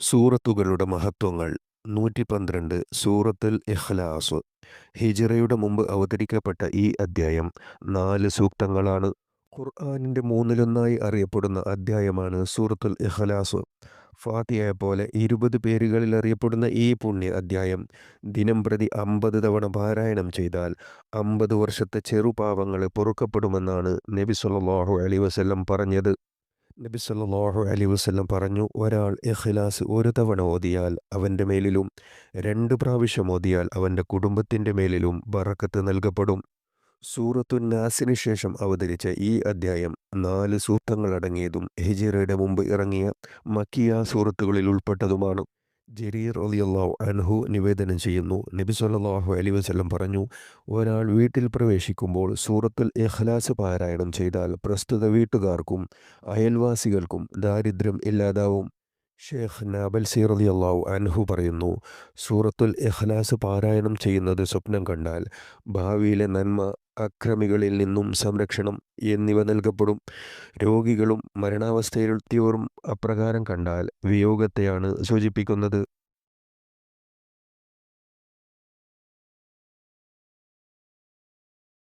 സൂറത്തുകളുടെ മഹത്വങ്ങൾ. നൂറ്റി പന്ത്രണ്ട് സൂറത്തുൽ ഇഖ്ലാസ്. ഹിജിറയുടെ മുമ്പ് അവതരിക്കപ്പെട്ട ഈ അദ്ധ്യായം നാല് സൂക്തങ്ങളാണ്. ഖുർആാനിന്റെ മൂന്നിലൊന്നായി അറിയപ്പെടുന്ന അദ്ധ്യായമാണ് സൂറത്തുൽ ഇഖ്ലാസ്. ഫാത്തിയെ പോലെ ഇരുപത് പേരുകളിൽ അറിയപ്പെടുന്ന ഈ പുണ്യ അദ്ധ്യായം ദിനം പ്രതി അമ്പത് തവണ പാരായണം ചെയ്താൽ അമ്പത് വർഷത്തെ ചെറുപാവങ്ങൾ പൊറുക്കപ്പെടുമെന്നാണ് നബി സല്ലല്ലാഹു അലൈഹി വസല്ലം പറഞ്ഞത്. നബി സല്ലാഹു അലി വസ്ലം പറഞ്ഞു ഒരാൾ ഇഖ്ലാസ് ഒരു തവണ ഓതിയാൽ അവന്റെ മേലിലും രണ്ട് പ്രാവശ്യം ഓതിയാൽ അവന്റെ കുടുംബത്തിന്റെ മേലിലും ബറക്കത്ത് നൽകപ്പെടും. സൂറത്തു നാസിന് ശേഷം അവതരിച്ച ഈ അദ്ധ്യായം നാല് സൂക്തങ്ങളടങ്ങിയതും ഹിജിറയുടെ മുമ്പ് ഇറങ്ങിയ മക്കിയ സൂറത്തുകളിൽ ഉൾപ്പെട്ടതുമാണ്. ജരീർ അലിയല്ലാഹു അൻഹു നിവേദനം ചെയ്യുന്നു. നബി സല്ലാഹു അലി വസല്ലം പറഞ്ഞു ഒരാൾ വീട്ടിൽ പ്രവേശിക്കുമ്പോൾ സൂറത്തുൽ ഇഖ്ലാസ് പാരായണം ചെയ്താൽ പ്രസ്തുത വീട്ടുകാർക്കും അയൽവാസികൾക്കും ദാരിദ്ര്യം ഇല്ലാതാവും. ഷേഖ് നാബൽ സീർ അലി അള്ളാഹു അൻഹു പറയുന്നു സൂറത്തുൽ ഇഖ്ലാസ് പാരായണം ചെയ്യുന്നത് സ്വപ്നം കണ്ടാൽ ഭാവിയിലെ നന്മ അക്രമികളിൽ നിന്നും സംരക്ഷണം എന്നിവ നൽകപ്പെടും. രോഗികളും മരണാവസ്ഥയിലെത്തിയവരും അപ്രകാരം കണ്ടാൽ വിയോഗത്തെയാണ് സൂചിപ്പിക്കുന്നത്.